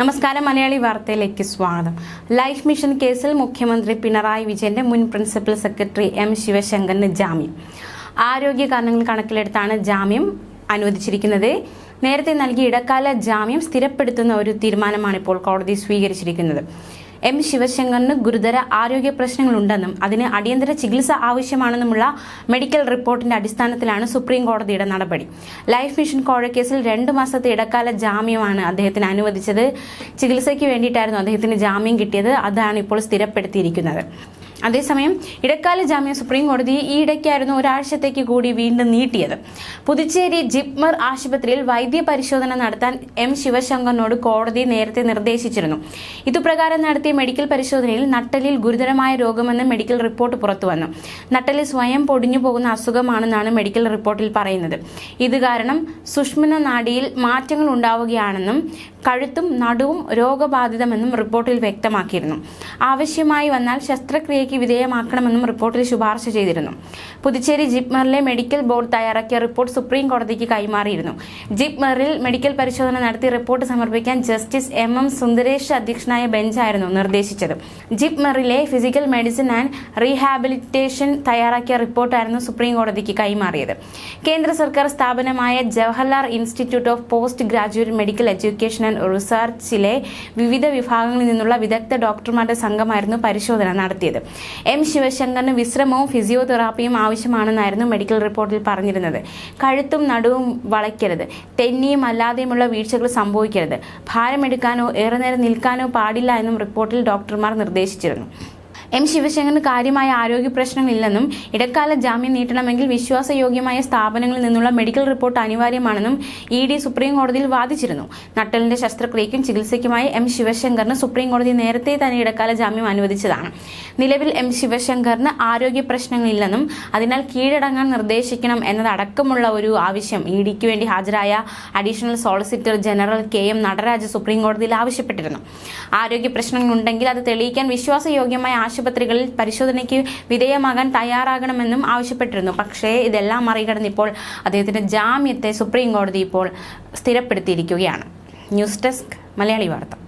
നമസ്കാരം മലയാളി വാർത്തയിലേക്ക് സ്വാഗതം. ലൈഫ് മിഷൻ കേസിൽ മുഖ്യമന്ത്രി പിണറായി വിജയന്റെ മുൻ പ്രിൻസിപ്പൽ സെക്രട്ടറി എം ശിവശങ്കറിന് ജാമ്യം. ആരോഗ്യ കാരണങ്ങൾ കണക്കിലെടുത്താണ് ജാമ്യം അനുവദിച്ചിരിക്കുന്നത്. നേരത്തെ നൽകിയ ഇടക്കാല ജാമ്യം സ്ഥിരപ്പെടുത്തുന്ന ഒരു തീരുമാനമാണ് ഇപ്പോൾ കോടതി സ്വീകരിച്ചിരിക്കുന്നത്. എം ശിവശങ്കറിന് ഗുരുതര ആരോഗ്യ പ്രശ്നങ്ങളുണ്ടെന്നും അതിന് അടിയന്തര ചികിത്സ ആവശ്യമാണെന്നുമുള്ള മെഡിക്കൽ റിപ്പോർട്ടിന്റെ അടിസ്ഥാനത്തിലാണ് സുപ്രീം കോടതിയുടെ നടപടി. ലൈഫ് മിഷൻ കോഴക്കേസിൽ രണ്ട് മാസത്തെ ഇടക്കാല ജാമ്യമാണ് അദ്ദേഹത്തിന് അനുവദിച്ചത്. ചികിത്സയ്ക്ക് വേണ്ടിയിട്ടായിരുന്നു അദ്ദേഹത്തിന് ജാമ്യം കിട്ടിയത്. അതാണ് ഇപ്പോൾ സ്ഥിരപ്പെടുത്തിയിരിക്കുന്നത്. അതേസമയം ഇടക്കാല ജാമ്യം സുപ്രീം കോടതി ഈ ഇടയ്ക്കായിരുന്നു ഒരാഴ്ചത്തേക്ക് കൂടി വീണ്ടും നീട്ടിയത്. പുതുച്ചേരി ജിപ്മർ ആശുപത്രിയിൽ വൈദ്യ പരിശോധന നടത്താൻ എം ശിവശങ്കറിനോട് കോടതി നേരത്തെ നിർദ്ദേശിച്ചിരുന്നു. ഇതുപ്രകാരം നടത്തിയ മെഡിക്കൽ പരിശോധനയിൽ നട്ടലിൽ ഗുരുതരമായ രോഗമെന്ന് മെഡിക്കൽ റിപ്പോർട്ട് പുറത്തുവന്നു. നട്ടലിൽ സ്വയം പൊടിഞ്ഞു പോകുന്ന അസുഖമാണെന്നാണ് മെഡിക്കൽ റിപ്പോർട്ടിൽ പറയുന്നത്. ഇത് കാരണം സുഷ്മന നാഡിയിൽ മാറ്റങ്ങൾ ഉണ്ടാവുകയാണെന്നും കഴുത്തും നടുവും രോഗബാധിതമെന്നും റിപ്പോർട്ടിൽ വ്യക്തമാക്കിയിരുന്നു. ആവശ്യമായി വന്നാൽ ശസ്ത്രക്രിയയ്ക്ക് വിധേയമാക്കണമെന്നും റിപ്പോർട്ടിൽ ശുപാർശ ചെയ്തിരുന്നു. പുതുച്ചേരി ജിപ്മറിലെ മെഡിക്കൽ ബോർഡ് തയ്യാറാക്കിയ റിപ്പോർട്ട് സുപ്രീം കോടതിക്ക് കൈമാറിയിരുന്നു. ജിപ്മറിൽ മെഡിക്കൽ പരിശോധന നടത്തി റിപ്പോർട്ട് സമർപ്പിക്കാൻ ജസ്റ്റിസ് എം എം സുന്ദരേഷ് അധ്യക്ഷനായ ബെഞ്ചായിരുന്നു നിർദ്ദേശിച്ചത്. ജിപ്മറിലെ ഫിസിക്കൽ മെഡിസിൻ ആൻഡ് റീഹാബിലിറ്റേഷൻ തയ്യാറാക്കിയ റിപ്പോർട്ടായിരുന്നു സുപ്രീം കോടതിക്ക് കൈമാറിയത്. കേന്ദ്ര സർക്കാർ സ്ഥാപനമായ Jawaharlal institute of post graduate medical education and റിസർച്ചിലെ വിവിധ വിഭാഗങ്ങളിൽ നിന്നുള്ള വിദഗ്ധ ഡോക്ടർമാരുടെ സംഘമായിരുന്നു പരിശോധന നടത്തിയത്. എം ശിവശങ്കറിന് വിശ്രമവും ഫിസിയോതെറാപ്പിയും ആവശ്യമാണെന്നായിരുന്നു മെഡിക്കൽ റിപ്പോർട്ടിൽ പറഞ്ഞിരുന്നത്. കഴുത്തും നടുവും വളയ്ക്കരുത്. തെന്നിയും അല്ലാതെയുമുള്ള വീഴ്ചകൾ സംഭവിക്കരുത്. ഭാരമെടുക്കാനോ ഏറെ നേരം നിൽക്കാനോ പാടില്ല എന്നും റിപ്പോർട്ടിൽ ഡോക്ടർമാർ നിർദ്ദേശിച്ചിരുന്നു. എം ശിവശങ്കറിന് കാര്യമായ ആരോഗ്യ പ്രശ്നങ്ങളില്ലെന്നും ഇടക്കാല ജാമ്യം നീട്ടണമെങ്കിൽ വിശ്വാസയോഗ്യമായ സ്ഥാപനങ്ങളിൽ നിന്നുള്ള മെഡിക്കൽ റിപ്പോർട്ട് അനിവാര്യമാണെന്നും ഇ ഡി സുപ്രീം കോടതിയിൽ വാദിച്ചിരുന്നു. നട്ടലിന്റെ ശസ്ത്രക്രിയയ്ക്കും ചികിത്സയ്ക്കുമായി എം ശിവശങ്കറിന് സുപ്രീം കോടതി നേരത്തെ തന്നെ ഇടക്കാല ജാമ്യം അനുവദിച്ചതാണ്. നിലവിൽ എം ശിവശങ്കറിന് ആരോഗ്യ പ്രശ്നങ്ങളില്ലെന്നും അതിനാൽ കീഴടങ്ങാൻ നിർദ്ദേശിക്കണം എന്നതടക്കമുള്ള ഒരു ആവശ്യം ഇ ഡിക്ക് വേണ്ടി ഹാജരായ additional solicitor general K M Nataraj supreme കോടതിയിൽ ആവശ്യപ്പെട്ടിരുന്നു. ആരോഗ്യ പ്രശ്നങ്ങളുണ്ടെങ്കിൽ അത് തെളിയിക്കാൻ വിശ്വാസയോഗ്യമായ ആശുപത്രികളിൽ പരിശോധനയ്ക്ക് വിധേയമാകാൻ തയ്യാറാകണമെന്നും ആവശ്യപ്പെട്ടിരുന്നു. പക്ഷേ ഇതെല്ലാം മറികടന്ന് ഇപ്പോൾ അദ്ദേഹത്തിന്റെ ജാമ്യത്തെ സുപ്രീം കോടതി ഇപ്പോൾ സ്ഥിരപ്പെടുത്തിയിരിക്കുകയാണ്. ന്യൂസ് ഡെസ്ക് മലയാളി വാർത്ത.